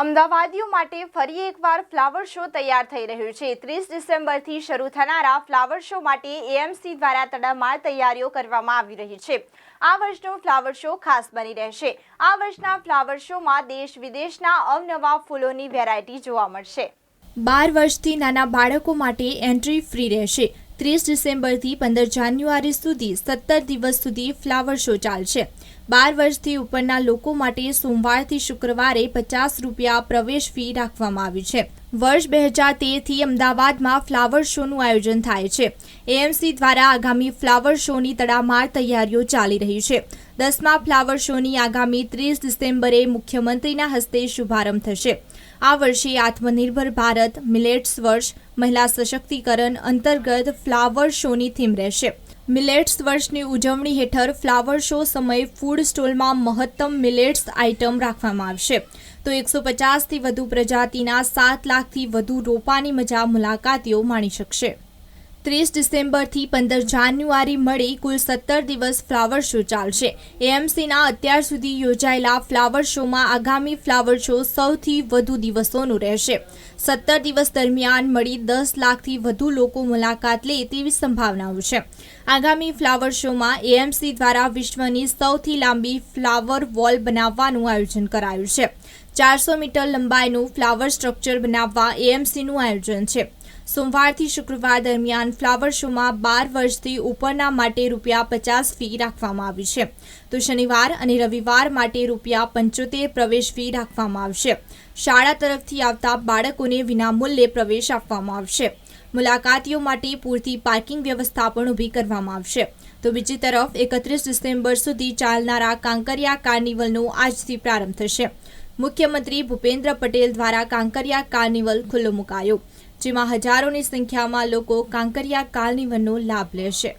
અમદાવાદીઓ માટે ફરી એકવાર ફ્લાવર શો તૈયાર થઈ રહ્યું છે. ત્રીસ ડિસેમ્બરથી શરૂ થનારા ફ્લાવર શો માટે એએમસી દ્વારા તડામાર તૈયારીઓ કરવામાં આવી રહી છે. આ વર્ષનો ફ્લાવર શો ખાસ બની રહેશે. આ વર્ષના ફ્લાવર શોમાં દેશ વિદેશના અવનવા ફૂલોની વેરાયટી જોવા મળશે. બાર વર્ષથી નાના બાળકો માટે એન્ટ્રી ફ્રી રહેશે. ત્રીસ ડિસેમ્બરથી પંદર જાન્યુઆરી સુધી સત્તર દિવસ સુધી ફ્લાવર શો ચાલશે. બાર વર્ષથી ઉપરના લોકો માટે સોમવારથી શુક્રવારે પચાસ રૂપિયા પ્રવેશ ફી રાખવામાં આવી છે. વર્ષ બે હજાર તેરથી અમદાવાદમાં ફ્લાવર શોનું આયોજન થાય છે. એએમસી દ્વારા આગામી ફ્લાવર શોની તડામાર તૈયારીઓ ચાલી રહી છે. દસમા ફ્લાવર શોની આગામી ત્રીસ ડિસેમ્બરે મુખ્યમંત્રીના હસ્તે શુભારંભ થશે. આ વર્ષે આત્મનિર્ભર ભારત, મિલેટ્સ વર્ષ, મહિલા સશક્તિકરણ અંતર્ગત ફ્લાવર શોની થીમ રહેશે. મિલેટ્સ વર્ષની ઉજવણી હેઠળ ફ્લાવર શો સમયે ફૂડ સ્ટોલમાં મહત્તમ મિલેટ્સ આઇટમ રાખવામાં આવશે. તો એકસો પચાસથી વધુ પ્રજાતિના સાત લાખથી વધુ રોપાની મજા મુલાકાતીઓ માણી શકશે. ત્રીસ ડિસેમ્બરથી પંદર જાન્યુઆરી મળી કુલ સત્તર દિવસ ફ્લાવર શો ચાલશે. એએમસીના અત્યાર સુધી યોજાયેલા ફ્લાવર શોમાં આગામી ફ્લાવર શો સૌથી વધુ દિવસોનું રહેશે. સત્તર દિવસ દરમિયાન મળી દસ લાખથી વધુ લોકો મુલાકાત લે તેવી સંભાવનાઓ છે. આગામી ફ્લાવર શોમાં એએમસી દ્વારા વિશ્વની સૌથી લાંબી ફ્લાવર વોલ બનાવવાનું આયોજન કરાયું છે. ચારસો મીટર લંબાઈનું ફ્લાવર સ્ટ્રક્ચર બનાવવા એએમસીનું આયોજન છે. સોમવારથી શુક્રવાર દરમિયાન ફ્લાવર શોમાં બાર વર્ષથી ઉપરના માટે રૂપિયા પચાસ ફી રાખવામાં આવી છે. તો શનિવાર અને રવિવાર માટે રૂપિયા પંચોતેર પ્રવેશ ફી રાખવામાં આવશે. શાળા તરફથી આવતા બાળકોને વિનામૂલ્યે પ્રવેશ આપવામાં આવશે. મુલાકાતીઓ માટે પૂરતી પાર્કિંગ વ્યવસ્થા પણ ઊભી કરવામાં આવશે. તો બીજી તરફ એકત્રીસ ડિસેમ્બર સુધી ચાલનારા કાંકરિયા કાર્નિવલનો આજથી પ્રારંભ થશે. મુખ્યમંત્રી ભૂપેન્દ્ર પટેલ દ્વારા કાંકરિયા કાર્નિવલ ખુલ્લો મુકાયો. જેમાં હજારોની સંખ્યામાં લોકો કાંકરિયા કાલનીવનનો લાભ લેશે.